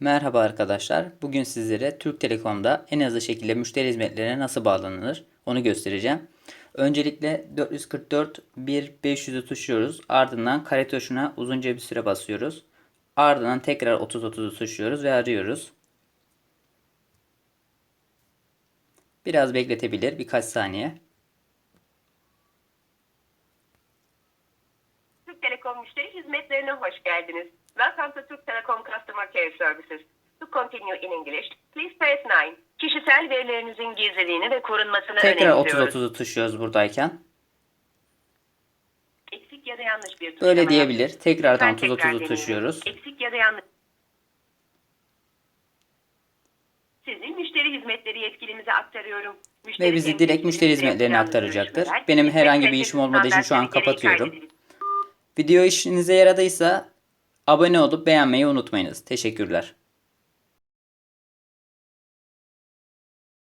Merhaba arkadaşlar. Bugün sizlere Türk Telekom'da en hızlı şekilde müşteri hizmetlerine nasıl bağlanılır onu göstereceğim. Öncelikle 444 1 500'ü tuşluyoruz. Ardından kare tuşuna uzunca bir süre basıyoruz. Ardından tekrar 30 30'u tuşluyoruz ve arıyoruz. Biraz bekletebilir birkaç saniye. Türk Telekom müşteri hizmetlerine hoş geldiniz. Welcome to Türk Telekom Customer Care Services. To continue in English, please press 9. Kişisel verilerinizin gizliliğini ve korunmasını Tekrar 30 önemsiyoruz. 30'u tuşluyoruz buradayken. Eksik ya da yanlış bir tuşlama diyebilir. yaptınız. Tekrardan Lütfen 30 tekrar 30'u deneyin. tuşluyoruz. Eksik ya da yanlış. Sizi müşteri hizmetleri yetkilimize aktarıyorum. Müşteri Ve bizi direkt müşteri hizmetlerine aktaracaktır. görüşmeler, Benim hizmet herhangi bir kalitesi işim olmadığı için şu an standartları gereği kapatıyorum. Video işinize yaradıysa abone olup beğenmeyi unutmayınız. Teşekkürler.